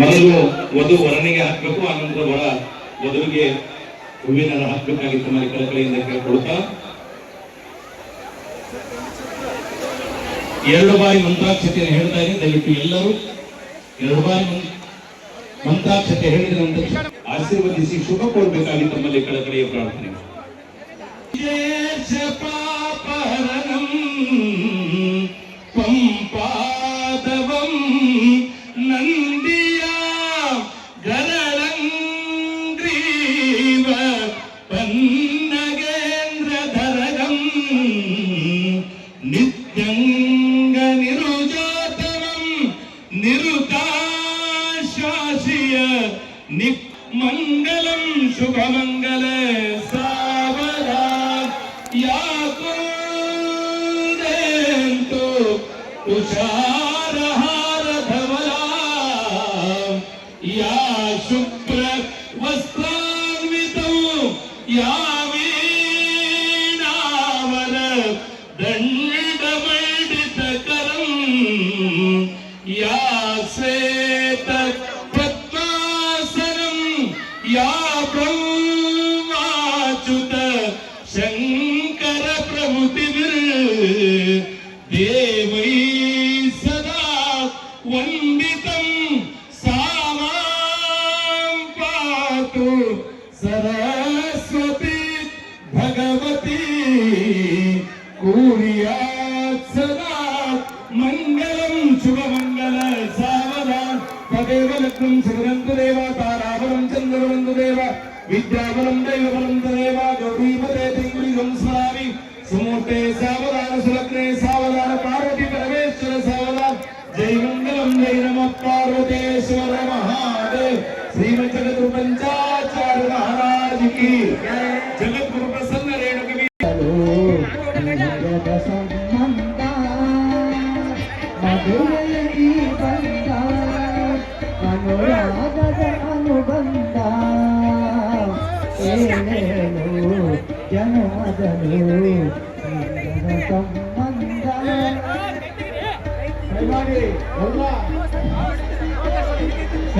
ಮೊದಲು ವಧು ವರನಿಗೆ ಹಾಕಬೇಕು, ಆನಂತರ ಒಳ ವಧುವಿಗೆ ಹೂವಿನ ಹಾಕಬೇಕಾಗಿ ತಮ್ಮಲ್ಲಿ ಕಳಕಳಿಯಿಂದ ಕೇಳ್ಕೊಳ್ತಾ. ಎರಡು ಬಾರಿ ಮಂತ್ರಾಕ್ಷತೆಯನ್ನು ಹೇಳ್ತಾ ಇದ್ದೀನಿ. ದಯವಿಟ್ಟು ಎಲ್ಲರೂ ಎರಡು ಬಾರಿ ಮಂತ್ರಾಕ್ಷತೆ ಹೇಳಿದ ನಂತರ ಆಶೀರ್ವದಿಸಿ ಶುಭ ಕೊಡಬೇಕಾಗಿ ತಮ್ಮಲ್ಲಿ ಕಳಕಳಿಯ ಪ್ರಾರ್ಥನೆ. ಪಂಪಾದವಂ காசிய நிமங்கலம் சுபமங்கல சாவதா யாக்கோ உஷாரஹார தவலா யா சுப்ர வஸ்திரான்விதோ யா శంకర ప్రభు దేవై సదా వందితం సామాం పాతు సరస్వతి భగవతి కూర్యాత్ సదా మంగళం శుభమంగళ సావధాన్. పదేవ లగ్నం శుభరంతు దేవతా మంగళవంతుదేవ విద్యాబలం దైవబలంతుదేవ గౌరీపదే తింగుడి సంస్మరామి సుమూర్తే సావధాన సులగ్నే సావధాన పార్వతి పరమేశ్వర సావధాన జై మంగళం జై నమ జగద్గురు ప్రసన్న రేణుకి మధురయ గీతంగా మనోరా ಜನರು ಸಂಬಂಧ ದಯಮಾಡಿ ಎಲ್ಲ